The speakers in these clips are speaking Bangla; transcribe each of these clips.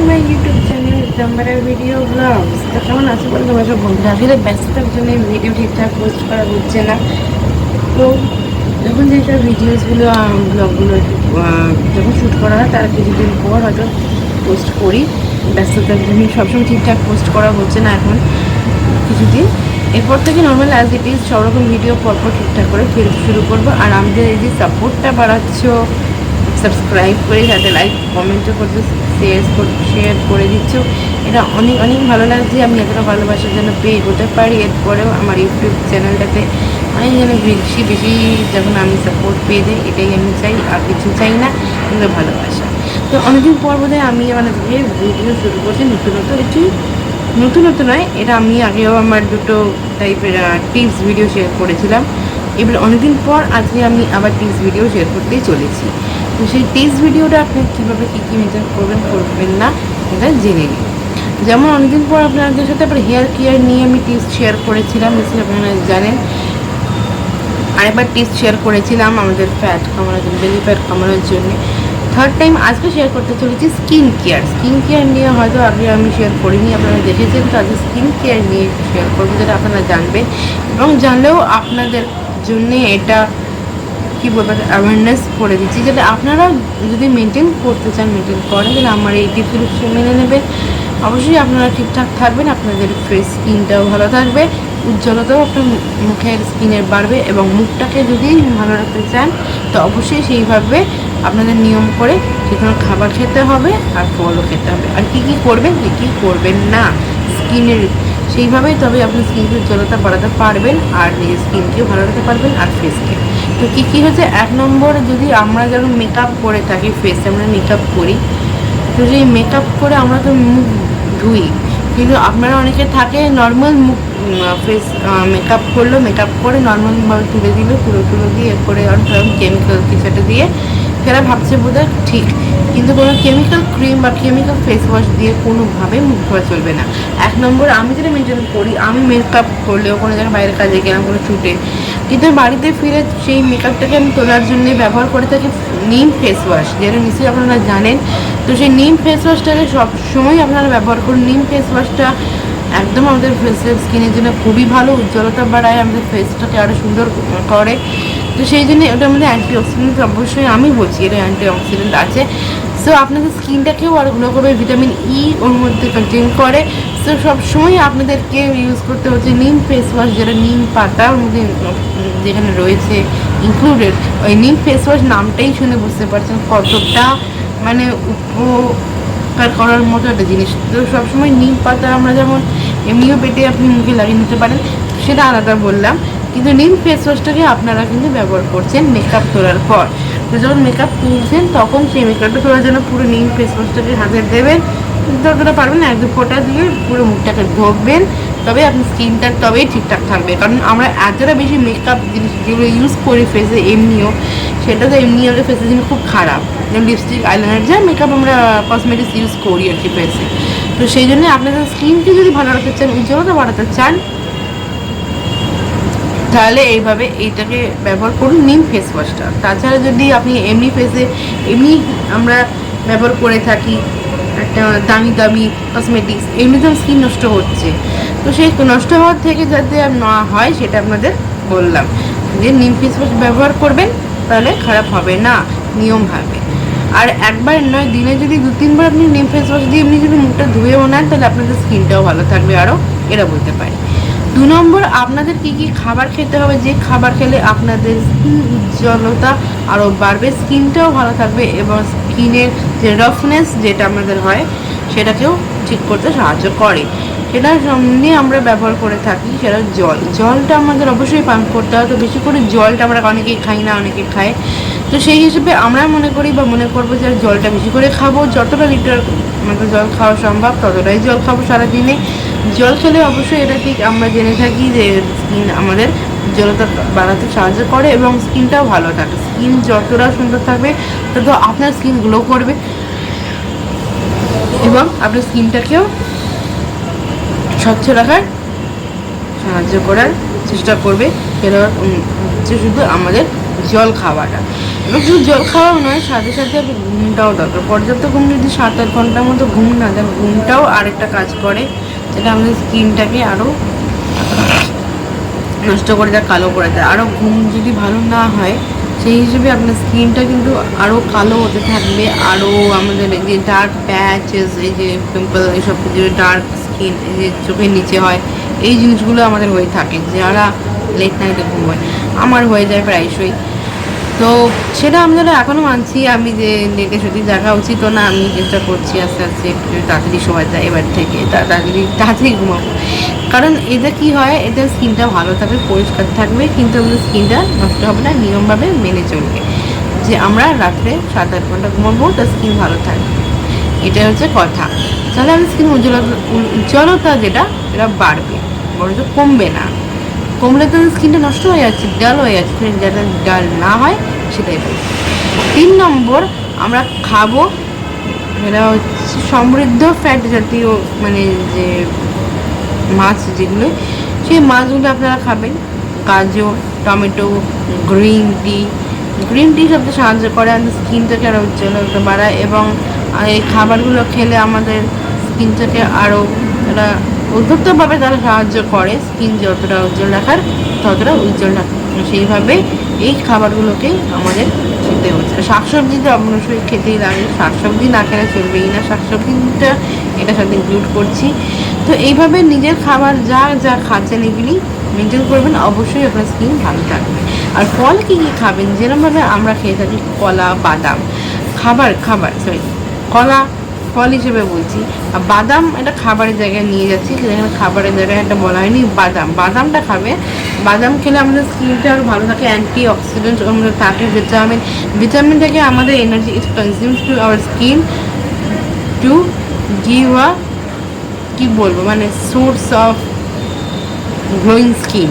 টু ইউটিউব চ্যানেল জাম্বারের বন্ধুরা? ব্যস্ততার ভিডিও ঠিকঠাক পোস্ট করা হচ্ছে না। তো যখন যেসব ভিডিওসগুলো ব্লগগুলো যখন শ্যুট করা হয়, তার কিছুদিন পর হয়তো পোস্ট করি। ব্যস্ততার জন্য সবসময় ঠিকঠাক পোস্ট করা হচ্ছে না এখন কিছুদিন। এরপর থেকে নর্মাল অ্যাজ ইট ইজ সব রকম ভিডিও পরপর ঠিকঠাক করে ফের শুরু করব। আর আমাদের এই যে সাপোর্টটা বাড়াচ্ছ সাবস্ক্রাইব করে সাথে লাইক কমেন্টও করছ শেয়ার শেয়ার করে দিচ্ছ। এটা অনেক অনেক ভালো লাগছে। আমি এতটা ভালোবাসার জন্য পেয়ে এগোতে পারি। এরপরেও আমার ইউটিউব চ্যানেলটাতে অনেক যেন বেশি বেশি যখন আমি সাপোর্ট পেয়ে যাই, এটাই আমি চাই। আর কিছু চাই না, কিন্তু ভালোবাসা। তো অনেকদিন পর বোধহয় আমি মানে ভিডিও শুরু করছি নতুনত একটু নতুনত নয়, এটা আমি আগেও আমার দুটো টাইপের টিপস ভিডিও শেয়ার করেছিলাম। এবার অনেকদিন পর আজকে আমি আবার টিপস ভিডিও শেয়ার করতেই চলেছি। তো সেই টিপস ভিডিওটা আপনি কীভাবে কী কী মেজার করবেন করবেন না, এটা জেনে নিন। যেমন অনেকদিন পর আপনাদের সাথে আবার হেয়ার কেয়ার নিয়ে আমি টিপস শেয়ার করেছিলাম নিশ্চয়ই আপনারা জানেন। আরেকবার টিপস শেয়ার করেছিলাম আমাদের ফ্যাট কমানোর জন্য বেলি ফ্যাট কমানোর জন্য। থার্ড টাইম আজকে শেয়ার করতে চলেছি স্কিন কেয়ার স্কিন কেয়ার নিয়ে হয়তো আগে আমি শেয়ার করিনি, আপনারা দেখেছেন তো আজকে স্কিন কেয়ার নিয়ে শেয়ার করব, যেটা আপনারা জানবেন। এবং জানলেও আপনাদের জন্যে এটা কী বলব অ্যাওয়ারনেস করে দিচ্ছি যাতে আপনারা যদি মেনটেন করতে চান মেনটেন করেন, তাহলে আমার এই টিপসগুলো মেনে নেবেন। অবশ্যই আপনারা ঠিকঠাক থাকবেন, আপনাদের ফেস স্কিনটাও ভালো থাকবে, উজ্জ্বলতাও আপনার মুখের স্কিনের বাড়বে এবং মুখটাকে যদি ভালো রাখতে চান, তো অবশ্যই সেইভাবে আপনাদের নিয়ম করে সেখানে খাবার খেতে হবে আর ফলও খেতে হবে। আর কী কী করবেন, কী কী করবেন না স্কিনের সেইভাবেই তবে আপনি স্কিনকে উজ্জ্বলতা বাড়াতে পারবেন আর নিজের স্কিনকেও ভালো রাখতে পারবেন আর ফেসকে তো কী কী হচ্ছে এক নম্বর যদি আমরা যখন মেকআপ করে থাকি ফেসে আমরা মেকআপ করি, তো সেই মেকআপ করে আমরা তো মুখ ধুই। কিন্তু আপনারা অনেকে থাকে নর্মাল মুখ ফেস মেকআপ করল মেকআপ করে নর্মালভাবে তুলে দিল, তুলো তুলো দিয়ে করে এরপরে কেমিক্যাল কিছু একটা দিয়ে, সেটা ভাবছে বোধ ঠিক। কিন্তু কোনো কেমিক্যাল ক্রিম বা কেমিক্যাল ফেস ওয়াশ দিয়ে কোনোভাবে মুখ ধোয়া চলবে না। এক নম্বর আমি যেটা মেনটেন করি, আমি মেকআপ করলেও কোনো জায়গায় বাইরের কাজে গেলাম, কোনো শ্যুটে কিন্তু বাড়িতে ফিরে সেই মেকআপটাকে আমি তোলার জন্য ব্যবহার করে থাকি নিম ফেস ওয়াশ যেটা নিশ্চয়ই আপনারা জানেন। তো সেই নিম ফেস ওয়াশটাকে সবসময় আপনারা ব্যবহার করুন। নিম ফেস ওয়াশটা একদম আমাদের ফেসের স্কিনের জন্য খুবই ভালো, উজ্জ্বলতা বাড়ায়, আমাদের ফেসটাকে আরও সুন্দর করে। তো সেই জন্য ওটা আমাদের অ্যান্টি অক্সিডেন্ট অবশ্যই আমি বলছি এটা অ্যান্টি অক্সিডেন্ট আছে। সো আপনাদের স্কিনটাকেও আরও গ্লো করবে ভিটামিন ই ওর মধ্যে কন্টেন করে। সো সবসময় আপনাদেরকে ইউজ করতে হচ্ছে নিম ফেস ওয়াশ যেটা নিম পাতা ওর মধ্যে যেখানে রয়েছে ইনক্লুডেড ওই নিম ফেস ওয়াশ নামটাই শুনে বুঝতে পারছেন কতটা মানে উপকার করার মতো একটা জিনিস। তো সবসময় নিম পাতা আমরা যেমন এমনিও পেটে আপনি মুখে লাগিয়ে নিতে পারেন, সেটা আলাদা বললাম। কিন্তু নিম ফেস ওয়াশটাকে আপনারা কিন্তু ব্যবহার করছেন মেকআপ তোলার পর। তো যখন মেকআপ তুলছেন, তখন সেই মেকআপটা তোলার জন্য পুরো নিম ফেস ওয়াশটাকে হাতে দেবেন। যতটা পারবেন এক দু ফোঁটা দিয়ে পুরো মুখটাকে ধোববেন তবে আপনি স্কিনটা তবেই ঠিকঠাক থাকবে। কারণ আমরা এতটা বেশি মেকআপ জিনিস যেগুলো ইউজ করি ফেসে এমনিও, সেটা তো এমনি আমাদের ফেসের জন্য খুব খারাপ। যেমন লিপস্টিক আইলাইনার যা মেকআপ আমরা কসমেটিক্স ইউজ করি আর কি ফেসে তো সেই জন্য আপনাদের স্কিনকে যদি ভালো রাখতে চান উজ্জ্বলতা বাড়াতে চান, তাহলে এইভাবে এইটাকে ব্যবহার করুন নিম ফেস ওয়াশটা তাছাড়া যদি আপনি এমনি ফেসে এমনি আমরা ব্যবহার করে থাকি দামি দামি কসমেটিক্স এমনিতেও স্কিন নষ্ট হচ্ছে। তো সেই নষ্ট হওয়ার থেকে যাতে না হয়, সেটা আপনাদের বললাম। যে নিম ফেস ওয়াশ ব্যবহার করবেন, তাহলে খারাপ হবে না নিয়মভাবে আর একবার নয়, দিনে যদি দু, তিনবার আপনি নিম ফেস ওয়াশ দিয়ে এমনি যদি মুখটা ধুয়েও নেন তাহলে আপনাদের স্কিনটাও ভালো থাকবে আরও এরা বলতে পারি। দু নম্বর, আপনাদের কি কি খাবার খেতে হবে? যে খাবার খেলে আপনাদের স্কিন উজ্জ্বলতা আরও বাড়বে স্কিনটাও ভালো থাকবে এবং স্কিনের যে রাফনেস যেটা আমাদের হয়, সেটাকেও ঠিক করতে সাহায্য করে। সেটা সামনে আমরা ব্যবহার করে থাকি, সেটা জল। জলটা আমাদের অবশ্যই পান করতে হয়, তো বেশি করে জলটা আমরা অনেকেই খাই না অনেকে খায়। তো সেই হিসেবে আমরা মনে করি বা মনে করব যে জলটা বেশি করে খাব। যতটা লিটার আমাদের জল খাওয়া সম্ভব, ততটাই জল খাব সারাদিনে। জল খেলে অবশ্যই এটা ঠিক আমরা জেনে থাকি যে স্কিন আমাদের জলতা বাড়াতে সাহায্য করে এবং স্কিনটাও ভালো থাকে। স্কিন যতটা সুন্দর থাকবে, তত আপনার স্কিন গ্লো করবে। এবং আপনার স্কিনটাকেও স্বচ্ছ রাখার সাহায্য করার চেষ্টা করবে। সেটা হচ্ছে শুধু আমাদের জল খাওয়াটা। এবং শুধু জল খাওয়াও নয়, সাথে সাথে ঘুমটাও দরকার। পর্যাপ্ত ঘুম যদি সাত আট ঘণ্টার মতো ঘুম না দেয়, ঘুমটাও আরেকটা কাজ করে, যেটা আমাদের স্কিনটাকে আরও নষ্ট করে দেয়, কালো করে দেয়। আরও ঘুম যদি ভালো না হয়, সেই হিসেবে আপনার স্কিনটা কিন্তু আরও কালো হতে থাকবে। আরও আমাদের যে ডার্ক প্যাচেস এই যে পিম্পল এইসব যে ডার্ক স্কিন এই যে চোখের নিচে হয়, এই জিনিসগুলো আমাদের হয়ে থাকে। যারা লেট নাইটে ঘুমোয়, আমার হয়ে যায় প্রায়শই। তো সেটা আমরা এখনও মানছি, আমি যে লেটে সত্যি দেখা উচিত না, আমি চেষ্টা করছি আস্তে আস্তে একটু তাড়াতাড়ি সময় যায় এবার থেকে, তাড়াতাড়ি তাড়াতাড়ি ঘুমাবো। কারণ এটা কি হয় এটা স্কিনটা ভালো থাকবে, পরিষ্কার থাকবে, কিন্তু আমাদের স্কিনটা নষ্ট হবে না, নিয়মভাবে মেনে চলবে। যে আমরা রাত্রে সাত আট ঘণ্টা ঘুমাবো, তার স্কিন ভালো থাকবে। এটা হচ্ছে কথা। তাহলে আমাদের স্কিন উজ্জ্বলতা উজ্জ্বলতা যেটা এটা বাড়বে, বরঞ্চ কমবে না। কমলে তো স্কিনটা নষ্ট হয়ে যাচ্ছে, ডাল হয়ে যাচ্ছে যাতে ডাল না হয়, সেটাই তিন নম্বর, আমরা খাব এটা হচ্ছে সমৃদ্ধ ফ্যাট জাতীয় মানে যে মাছ যেগুলো, সেই মাছগুলো আপনারা খাবেন। গাজর tomato, green tea. Green tea সবচেয়ে সাহায্য করে, আমাদের স্কিনটাকে আরও উজ্জ্বলতা বাড়ায় এবং এই খাবারগুলো খেলে আমাদের স্কিনটাকে আরও এটা উদ্ধত্তভাবে তারা সাহায্য করে। স্কিন যতটা উজ্জ্বল রাখার, ততটা উজ্জ্বল রাখে। সেইভাবে এই খাবারগুলোকে আমাদের খেতে হচ্ছে। শাকসবজি তো অবশ্যই খেতেই লাগে শাকসবজি না খেলে চলবেই না। শাকসবজিটা এটার সাথে ইনক্লুড করছি। তো এইভাবে নিজের খাবার যা যা খাচ্ছেন এগুলি মেনটেন করবেন। অবশ্যই আপনার স্কিন ভালো থাকবে। আর ফল কী কী খাবেন? যেরকমভাবে আমরা খেয়ে থাকি, কলা, বাদাম। খাবার খাবার সরি কলা ফল হিসেবে বলছি। আর বাদাম এটা খাবারের জায়গায় নিয়ে যাচ্ছি যেখানে খাবারের জায়গায় একটা বলা হয়নি, বাদাম। বাদামটা খাবে। বাদাম খেলে আমাদের স্কিনটা আরও ভালো থাকে অ্যান্টি অক্সিডেন্ট মধ্যে থাকে ভিটামিন ভিটামিন থেকে আমাদের energy is consume to our skin to give a কী বলব মানে সোর্স অফ গ্লোয়িং স্কিন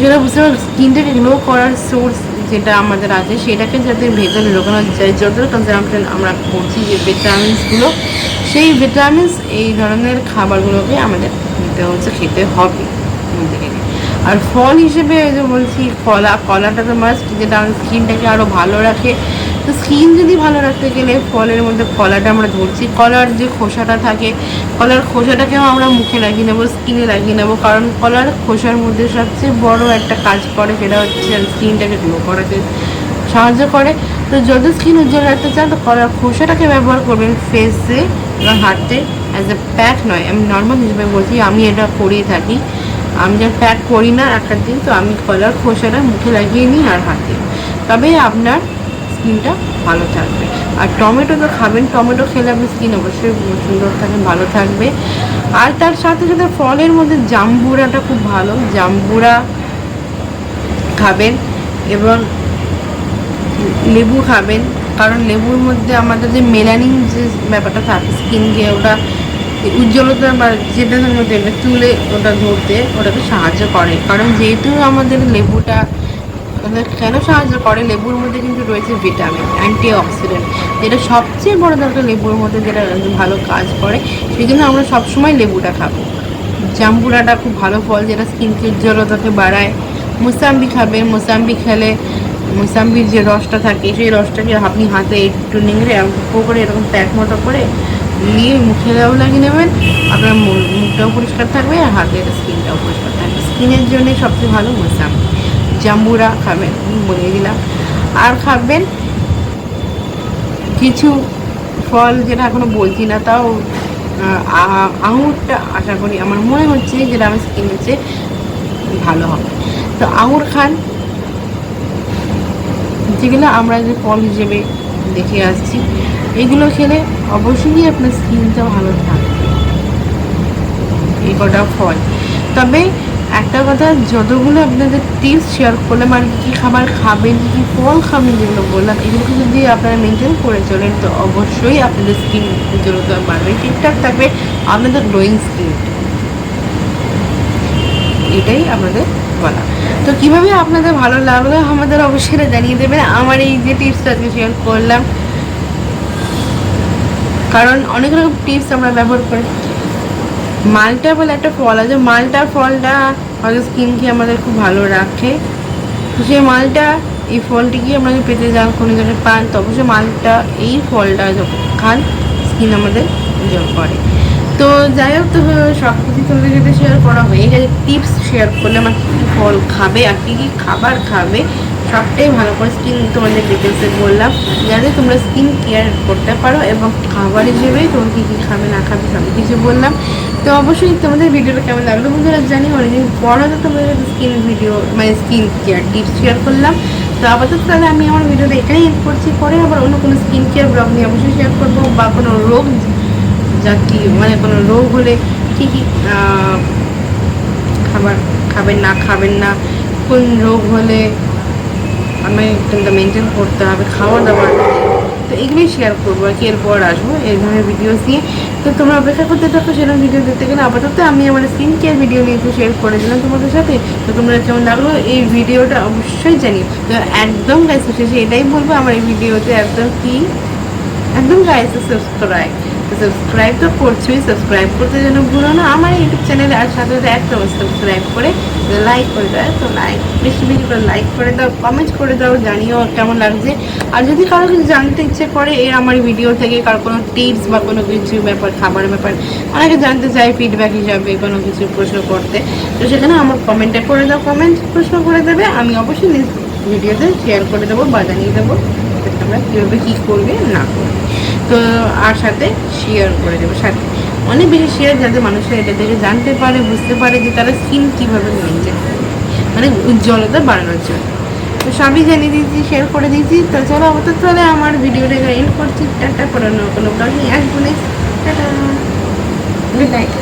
যেটা বুঝতে পারো স্কিনটাকে গ্লো করার সোর্স যেটা আমাদের আছে, সেটাকে যাতে ভেতরে ঢোকানো যায় যতটা কনজামশন আমরা করছি যে ভিটামিনসগুলো সেই ভিটামিনস এই ধরনের খাবারগুলোকে আমাদের নিতে হচ্ছে, খেতে হবে আর ফল হিসেবে যে বলছি, কলা, কলাটা তো মাস্ট যেটা আমাদের স্কিনটাকে আরও ভালো রাখে তো স্কিন যদি ভালো রাখতে গেলে ফলের মধ্যে কলাটা আমরা ধরছি। কলার যে খোসাটা থাকে, কলার খোসাটাকেও আমরা মুখে লাগিয়ে নেব স্কিনে লাগিয়ে নেব। কারণ কলার খোসার মধ্যে সবচেয়ে বড় একটা কাজ করে সেটা হচ্ছে স্কিনটাকে গ্লো করাতে সাহায্য করে। তো যদি স্কিন উজ্জ্বল রাখতে চান, তো কলার খোসাটাকে ব্যবহার করবেন ফেসে এবং হাতে অ্যাজ এ প্যাক নয়। আমি নর্মাল হিসেবে বলছি, আমি এটা করেই থাকি। আমি যখন প্যাক করি না, একটা দিন, তো আমি কলার খোসাটা মুখে লাগিয়ে নিই আর হাতে। তবে আপনার স্কিনটা ভালো থাকবে। আর টমেটো তো খাবেন, টমেটো খেলে আপনার স্কিন অবশ্যই সুন্দর থাকবে, ভালো থাকবে। আর তার সাথে সাথে ফলের মধ্যে জাম্বুরাটা খুব ভালো। জাম্বুরা খাবেন এবং লেবু খাবেন, কারণ লেবুর মধ্যে আমাদের যে মেলানিন যে ব্যাপারটা থাকে স্কিনকে ওটা উজ্জ্বলতা বা যেটা মধ্যে তুলে ওটা ধরতে ওটাকে সাহায্য করে। কারণ যেহেতু আমাদের লেবুটা কেন সাহায্য করে? লেবুর মধ্যে কিন্তু রয়েছে ভিটামিন অ্যান্টি অক্সিডেন্ট যেটা সবচেয়ে বড় দরকার লেবুর মধ্যে যেটা ভালো কাজ করে, সেই জন্য আমরা সবসময় লেবুটা খাব। জাম্বুরাটা খুব ভালো ফল, যেটা স্কিনকে উজ্জ্বলতাকে বাড়ায়। মুসাম্বি খাবেন মুসাম্বি খেলে মুসাম্বির যে রসটা থাকে, সেই রসটাকে আপনি হাতে একটু নিংড়ে করে, এরকম প্যাক মতো করে নিয়ে মুখে দেওয়া লাগিয়ে নেবেন। আপনার মুখটাও পরিষ্কার থাকবে আর হাতের স্কিনটাও পরিষ্কার থাকবে। স্কিনের জন্য সবচেয়ে ভালো মুসাম্বি। জাম্বুরা খাবেন বলে দিলাম। আর খাবেন কিছু ফল যেটা এখনও বলছি না, তাও আঙুরটা আশা করি আমার মনে হচ্ছে যেটা আমার স্কিন হচ্ছে ভালো হবে। তো আঙুর খান, যেগুলো আমরা যে ফল হিসেবে দেখে আসছি, এগুলো খেলে অবশ্যই আপনার স্কিনটা ভালো থাকবে। এই কটা ফল। তবে একটা কথা, যতগুলো আপনাদের টিপস শেয়ার করলাম আর কী খাবার খাবেন, কী ফল খাবেন যেগুলো বললাম এগুলোকে যদি আপনারা মেনটেন করে চলেন, তো অবশ্যই আপনাদের স্কিন উজ্জ্বলতা বাড়বে। ঠিকঠাক থাকবে আপনাদের গ্লোয়িং স্কিন এটাই আপনাদের বলা। তো কীভাবে আপনাদের ভালো লাগল আমাদের অবশ্যই জানিয়ে দেবেন। আমার এই যে টিপসটা আজকে শেয়ার করলাম, কারণ অনেক রকম টিপস আমরা ব্যবহার করি মালটা বলে একটা ফল আছে, মালটা ফলটা আমাদের স্কিনকে আমাদের খুব ভালো রাখে। তো সেই মালটা, এই ফলটি কি আপনারা পেতে যান, কোনো জায়গায় পান তো অবশ্যই মালটা, এই ফলটা যখন খান স্কিন আমাদের জল করে। তো যাই হোক, তো সব কিছু তোমাদের সাথে শেয়ার করা হয়ে গেছে। টিপস শেয়ার করলে আমার কী কী ফল খাবে আর কী কী খাবার খাবে, সবটাই ভালো করে স্কিন তোমাদের ডিটেলসে বললাম। যাতে তোমরা স্কিন কেয়ার করতে পারো এবং খাবার হিসেবেই তোমরা কী কী খাবে, না খাবে সব কিছু বললাম। তো অবশ্যই তোমাদের ভিডিওটা কেমন লাগল বন্ধুরা জানি অনেকদিন পর হয়তো তোমাদের স্কিন ভিডিও মানে স্কিন কেয়ার টিপস শেয়ার করলাম। তো আপাতত তাহলে আমি আমার ভিডিওটা এখানেই এড করছি। পরে আবার অন্য কোনো স্কিন কেয়ার ব্লগ নিয়ে অবশ্যই শেয়ার করব বা কোনো রোগ জাতি মানে কোনো রোগ হলে কী কী খাবার খাবেন না খাবেন না, কোন রোগ হলে আমি কিন্তু মেনটেন করতে হবে, খাওয়া দাওয়ার তো এগুলোই শেয়ার করব আর কি, এরপর আসব এই ধরনের ভিডিওস নিয়ে। তো তোমরা অপেক্ষা করতে থাকো, সেরকম ভিডিও দেখতে গেলে আপাতত আমি আমার স্কিন কেয়ার ভিডিও নিয়ে একটু শেয়ার করেছিলাম তোমাদের সাথে। তো তোমরা যেমন লাগল? এই ভিডিওটা অবশ্যই জানি তো একদম গাইস শেষে এটাই বলব, আমার এই ভিডিওতে একদম কি? একদম গাইস সাবস্ক্রাইব সাবস্ক্রাইব তো করছোই সাবস্ক্রাইব করতে যেন ভুলো না। আমার ইউটিউব চ্যানেলে আর সাথে সাথে একটা সাবস্ক্রাইব করে লাইক করে দেয় তো লাইক বেশি বেশি করে লাইক করে দাও কমেন্ট করে দাও, জানিও কেমন লাগছে। আর যদি কারও কিছু জানতে ইচ্ছে করে, এর আমার ভিডিও থেকে কারও কোনো টিপস বা কোনো কিছু ব্যাপার, খাবারের ব্যাপার অনেকে জানতে চায় ফিডব্যাক হিসাবে কোনো কিছু প্রশ্ন করতে, তো সেখানে আমার কমেন্টে করে দাও কমেন্ট প্রশ্ন করে দেবে। আমি অবশ্যই ভিডিওতে শেয়ার করে দেবো বা জানিয়ে দেবো তোমরা কীভাবে কী করবে, না করবে। তো আর সাথে শেয়ার করে দেবো। সাথে অনেক বেশি শেয়ার যাতে মানুষের এটা থেকে জানতে পারে, বুঝতে পারে যে তারা স্কিন কীভাবে মেনটেন মানে উজ্জ্বলতা বাড়ানোর জন্য। তো সবই জানিয়ে দিয়েছি শেয়ার করে দিয়েছি। তো চলো আপাতত তাহলে আমার ভিডিওটা এন্ড করছি। টাটা করানো কোনো কারণ আসব নেক্সট টাটা। Good night